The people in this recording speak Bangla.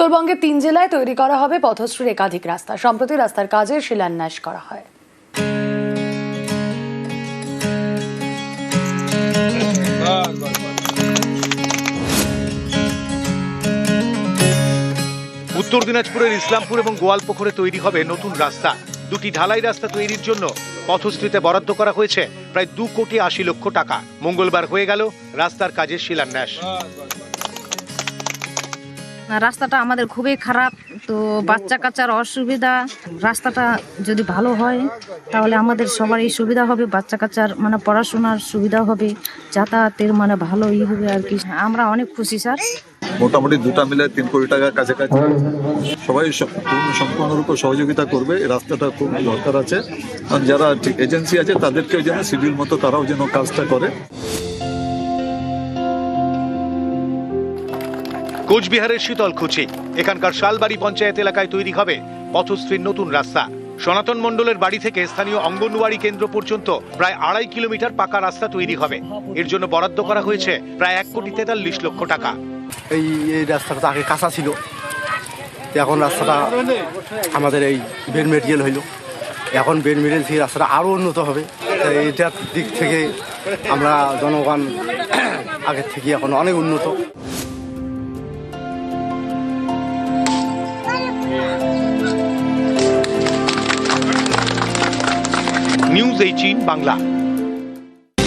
উত্তরবঙ্গের তিন জেলায় তৈরি করা হবে পথশ্রীর একাধিক রাস্তা। সম্প্রতি রাস্তার কাজের শিলান্যাস করা হয়। উত্তর দিনাজপুরের ইসলামপুর এবং গোয়ালপুকুরে তৈরি হবে নতুন রাস্তা। দুটি ঢালাই রাস্তা তৈরির জন্য পথশ্রীতে বরাদ্দ করা হয়েছে প্রায় দু কোটি আশি লক্ষ টাকা। মঙ্গলবার হয়ে গেল রাস্তার কাজের শিলান্যাস। রাস্তাটা আমাদের খুবই খারাপ, তো বাচ্চা কাচ্চার অসুবিধা, রাস্তাটা যদি ভালো হয়, তাহলে আমাদের সবারই সুবিধা হবে, বাচ্চা কাচ্চার মানে পড়াশোনার সুবিধা হবে, যাতায়াতের মানে ভালো ই হবে আর কি। আমরা অনেক খুশি, স্যার। মোটামুটি দুটা মিলে তিন কোটি টাকার কাছাকাছি। সবাই সম্পূর্ণরূপে সহযোগিতা করবে রাস্তাটা খুব দরকার আছে। আর যারা এজেন্সি আছে, তাদেরকেও যেন সিভিল মতো তারাও যেন কাজটা করে। কোচবিহারের শীতলকুচি। এখানকার শালবাড়ি পঞ্চায়েত এলাকায় তৈরি হবে পথশ্রীর নতুন রাস্তা। সনাতন মণ্ডলের বাড়ি থেকে স্থানীয় অঙ্গনওয়াড়ি কেন্দ্র পর্যন্ত প্রায় আড়াই কিলোমিটার পাকা রাস্তা তৈরি হবে। এর জন্য বরাদ্দ করা হয়েছে প্রায় এক কোটি তেতাল্লিশ লক্ষ টাকা। এই এই রাস্তাটা আগে কাঁচা ছিল। এখন রাস্তাটা আমাদের এই বেড মেটেরিয়াল হইল। এখন বেড মেটেরিয়াল থেকে রাস্তাটা আরও উন্নত হবে। তো এইটার দিক থেকে আমরা জনগণ আগের থেকে এখন অনেক উন্নত। News 18 Bangla.